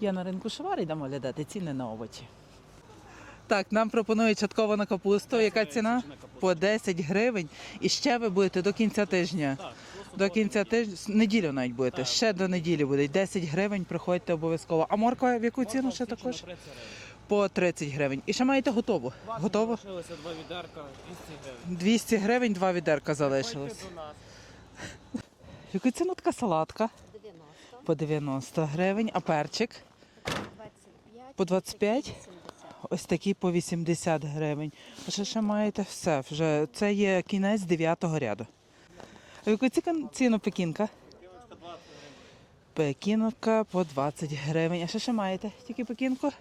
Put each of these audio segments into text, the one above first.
Я на ринку Шовар йдемо глядати ціни на овочі. Так, нам пропонують частково на капусту. Яка ціна? По 10 гривень. І ще ви будете до кінця тижня. До кінця тижня, неділю навіть будете. Ще до неділі буде. 10 гривень приходьте обов'язково. А морква в яку ціну ще також? По 30 гривень. І ще маєте готову. Готово? Лишилося два відерка, 200 гривень. 200 гривень, два відерка залишилось. Яку ціну така салатка? 90, По 90 гривень, а перчик по 25? Ось такі по 80 гривень. Ще ще маєте все. Вже це є кінець 9 ряду. А в яку ціну пекінка? Пекінка по 20 гривень. А що ще маєте? Тільки пекінку?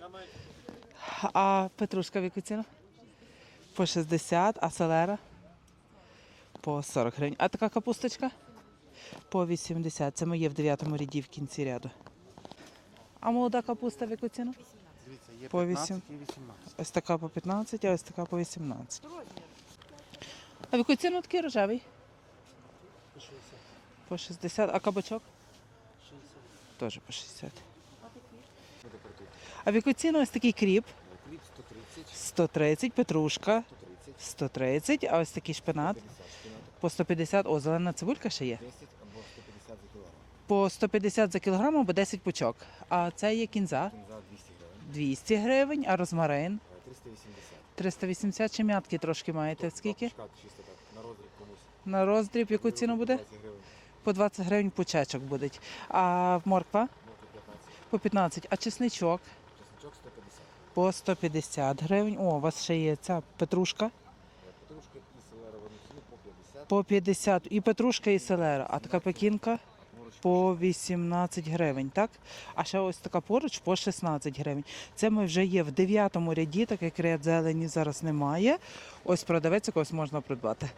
А петрушка в яку ціну? По 60, а селера? По 40 гривень. А така капусточка? По 80. Це моє в 9 ряді в кінці ряду. А молода капуста в яку ціну? Дивіться, є По 15 18. Ось така по 15, а ось така по 18. А в яку ціну такий рожевий? По 60. По 60. А кабачок? 60. Теж по 60. А в яку ціну ось такий кріп? Кліп 130, 130, петрушка 130, 130, а ось такий шпинат 50 шпинат, по 150. О, зелена цибулька ще є. 10 або 150 за кілограм. По 150 за кілограм або 10 пучок. А це є кінза Кінза 200 гривень, 200 гривень, а розмарин е, 380. 380 чи м'ятки трошки маєте. Скільки? На роздріб комусь. На роздріб яку ціну буде? 20 гривень, По 20 гривень пучечок буде. А морква морква 15, по 15, а чесничок чесночок 150. по 150 гривень. О, у вас ще є ця петрушка Е, Петрушка і селера в одну ціну по 50. по 50. І петрушка, і селера. А така пекінка по 18 гривень, так? А ще ось така поруч по 16 гривень. Це ми вже є в 9 ряді, так як ряд зелені зараз немає. Ось продавець якогось можна придбати.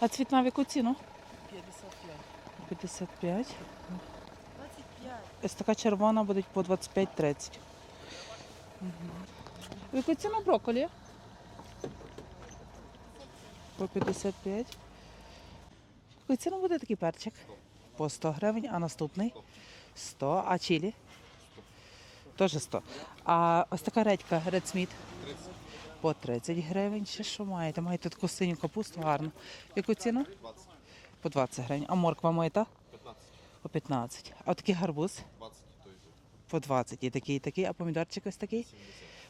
А цвітна в яку ціну? 55. 55. 25. Ось така червона буде по 25-30. Угу. В яку ціну брокколі? По 55. В яку ціну буде такий перчик? По 100 гривень, а наступний? 100. А чилі? Теж 100. А ось така редька, Red Smith? По 30 гривень. Ще що маєте? Маєте таку синю капусту гарну. Яку ціну? По 20 гривень. А морква маєте? По 15. А такий гарбуз? 20, то є По 20 і такий, і такий, а помідорчик ось такий?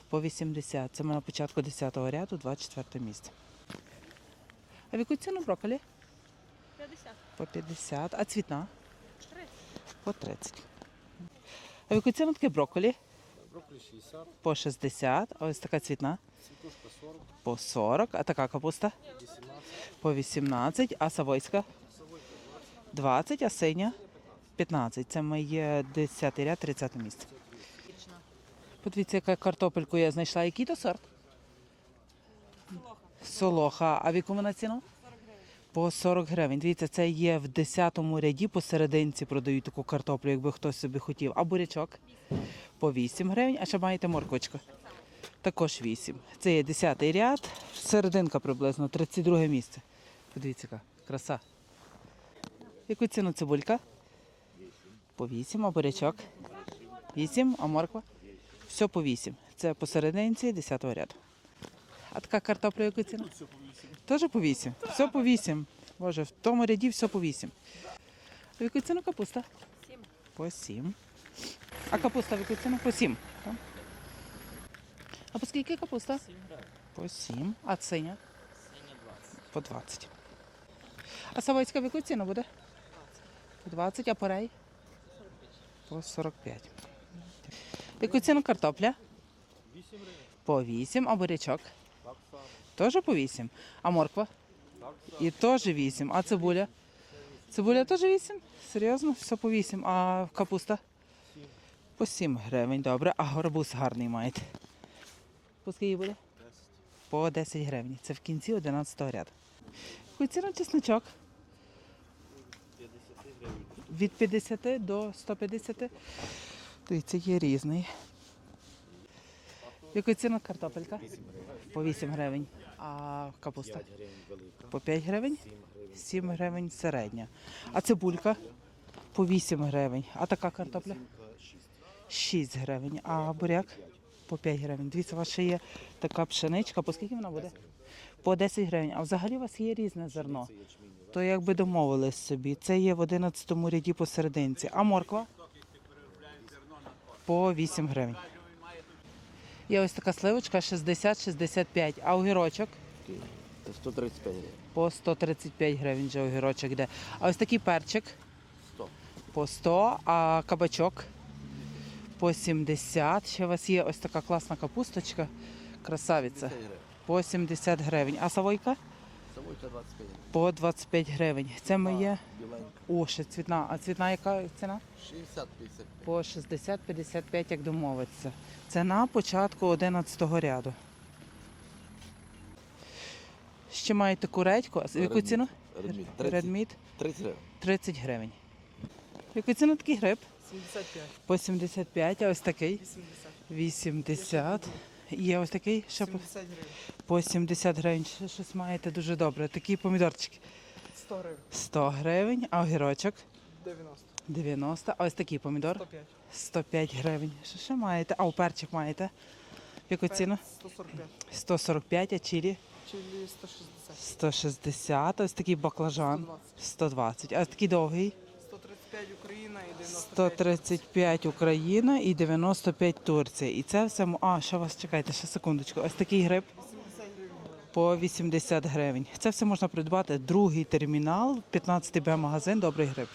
По 80. Це ми на початку 10-го ряду, 24 місце. А в яку ціну брокколі? 50. По 50. А цвітна? 30. По 30. А в яку ціну таке брокколі? Брокколі 60, По 60. А ось така цвітна? цвітушка 40, По 40. А така капуста? 18, По 18. А савойська? 20. А синя? 15. Це моє 10 ряд, 30 місце. Подивіться, яка картопельку я знайшла. Який то сорт? Солоха. А в яку вона ціну? По 40 гривень. Дивіться, це є в 10 ряді посерединці продають таку картоплю, якби хтось собі хотів. А бурячок? По 8 гривень. А ще маєте морквочку? Також 8. Це є 10 ряд, серединка приблизно, 32 місце. Подивіться, яка краса. Яку ціну цибулька? По 8, а бурячок? 8, а морква? Все по 8. Це посерединці 10 ряду. А така картопля яку ціну? Все по 8. Теж по 8. Все по 8. Боже, в тому ряді все по 8. А в яку ціну капуста? 7. По 7. А капуста в яку ціну? По 7. так? А по скільки капуста? 7. По 7. А синя? Синя 20. По 20. А савойська в яку ціну буде? По 20, а порей? По 45. В яку ціну картопля? 8 гривень, По 8, а бурячок? Теж по 8. А морква? І теж 8. А цибуля? Цибуля теж 8? Серйозно? Все по 8. А капуста? По 7 гривень, добре. А горбуз гарний маєте. По скільки буде? 10, По 10 гривень. Це в кінці 11 ряду. Яку ціну чесночок? 50 гривень. Від 50 до 150. Дивіться, є різний. Яку ціну картопелька? По 8 гривень. А капуста? 5 гривень велика, По 5 гривень? 7 гривень, середня. А цибулька? По 8 гривень. А така картопля? 6. 6 гривень. А буряк? По 5 гривень. Дивіться, у вас ще є така пшеничка. По скільки вона буде? По 10 гривень. А взагалі у вас є різне зерно. То якби домовились собі. Це є в 11 ряді посерединці. А морква? По 8 гривень. Є ось така сливочка 60-65. А огірочок? 135 гривень. По 135 гривень вже огірочок йде. А ось такий перчик 100. по 100, а кабачок по 70. Ще у вас є ось така класна капусточка. Красавиця. По 70 гривень. А савойка Самойка 25 гривень. по 25 гривень. Це моє. О, ще цвітна. А цвітна яка ціна? 60-55. По 60-55, як домовиться. Це на початку 11-го ряду. Ще маєте куредьку. А яку ціну? Редміт. 30. 30 гривень. 30 гривень. Яку ціну такий гриб? 75. По 75, а ось такий 80. 80. Є ось такий ще 70 гривень. по 70 гривень. Ще щось маєте дуже добре. Такі помідорчики 100 гривень. 100 гривень, а огірочок 90. 90. А ось такий помідор 105. 105 гривень. Що ще маєте? А у перчик маєте? Яку ціну? 145. 145, а чилі Чилі 160. 160. Ось такий баклажан 120. 120. А ось такий довгий 135 Україна і 95. 135 Україна і 95 Турція. І це все. м- А, що вас чекайте, ще секундочку. Ось такий гриб 80 гривень. По 80 гривень. Це все можна придбати. Другий термінал, 15 Б магазин, добрий гриб.